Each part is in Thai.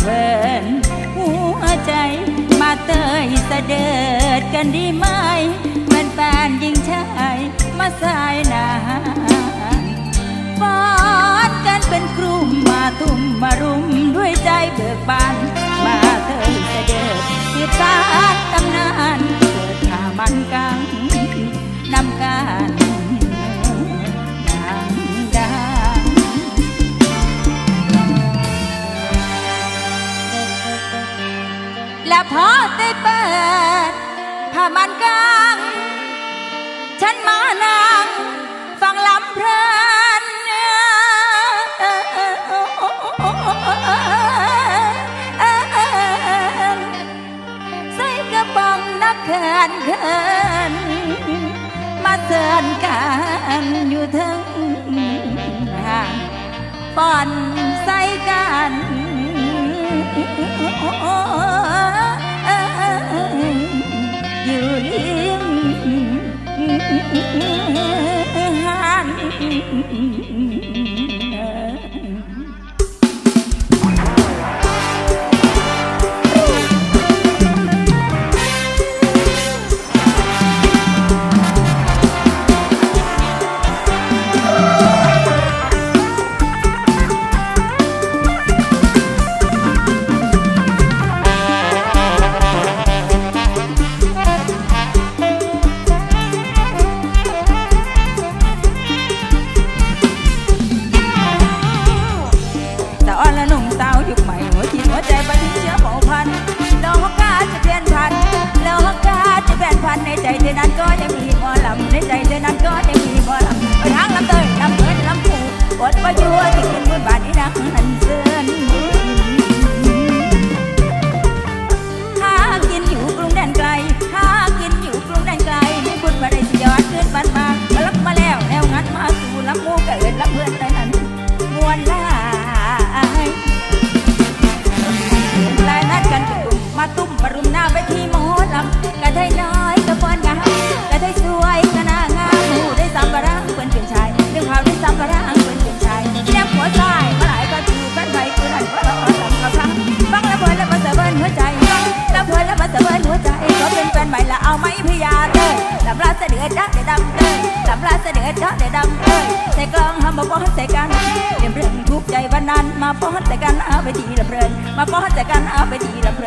เวินหัวใจมาเตยสะเด็จกันดีไหมแฟนยิงชายมาใส่ ผ้ามันกลาง ฉันมานั่งฟังลำเพลินใส่กระป๋องนักเขินเขินมาเตือนกันอยู่ทั้งห่างป้อนใส่กัน oh, oh, oh. hát มาป้อนแต่กันเรื่องทุกใจวันนั้น มาป้อนแต่กันเอาไปดีละเพลินมาป้อนแต่กันเอาไปดีละเพ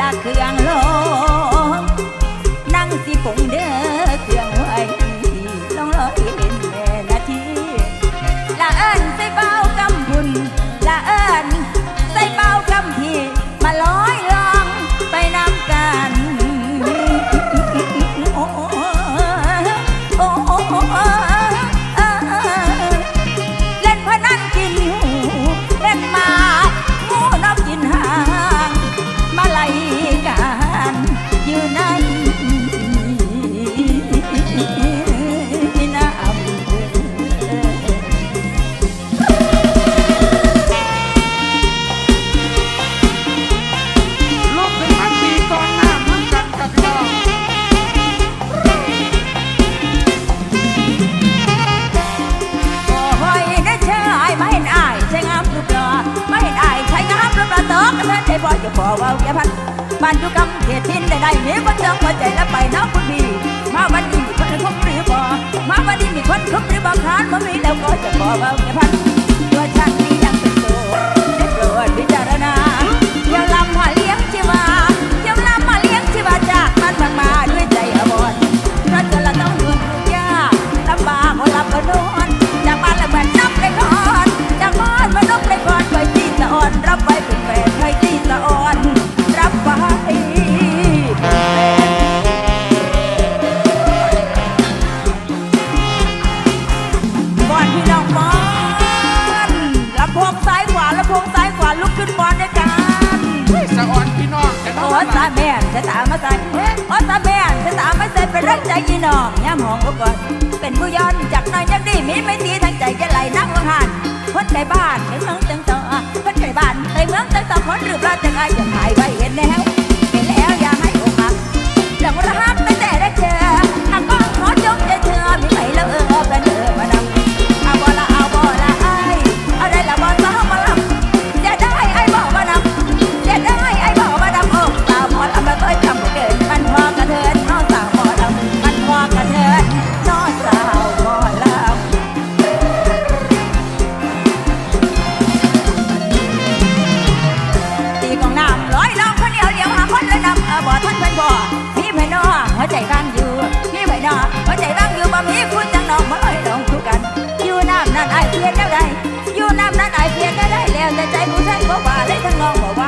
ละเครื่องลงนั่งสิปงเด้อเครื่อง ก็ขอว่าแกพันบ้านอยู่กำเขตทินได้ได้มีคนดังหัวใจและไปน้องคนดี มาวันนี้มีคนคุ้มหรือบ่มาวันนี้มีคนคุ้มหรือบ่คานบ่มีแล้วก็จะขอว่าแกพันายจะขายไป หัวใจว่างอยู่มีไว้นอหัวใจว่างอยู่บ่มีคุณจังน้องเมื่อ่ยตลงคู่กัน อยู่น้ำนั้นไอเพียนแล้วได้อยู่น้ำนั้นไอเพียนแล้วได้แล้วแต่ใจผู้ชายบ่ว่าเลยทั้งน้องบ่ว่า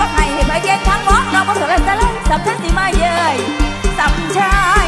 ก็ให้ให้มาเย็นทั้งหมดเราก็เสือเล่นจะเล่นสับฉันสิมาเย้ยสับชาย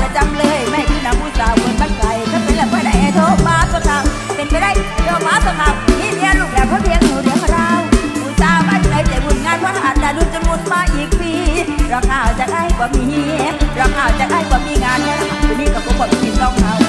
ประจำเลยแม่พี่น้องผู้สาวคนบ้านไกลถ้าเป็นแล้วเมื่อใดโทรมาสักคางเป็นไปได้โทรมาสักครั้งนี่เนี่ยลูกแล้เขาเพียงหนูเดียวเราผู้สาวบ้านไกลแต่บุญงานพระหัตถ์ดาดุจนหมดมาอีกปีเราข่าวจะได้กว่ามีเราข่าวจะได้กว่ามีงานเนี่ยคุนี่กับผมบอกพี่น้องเอา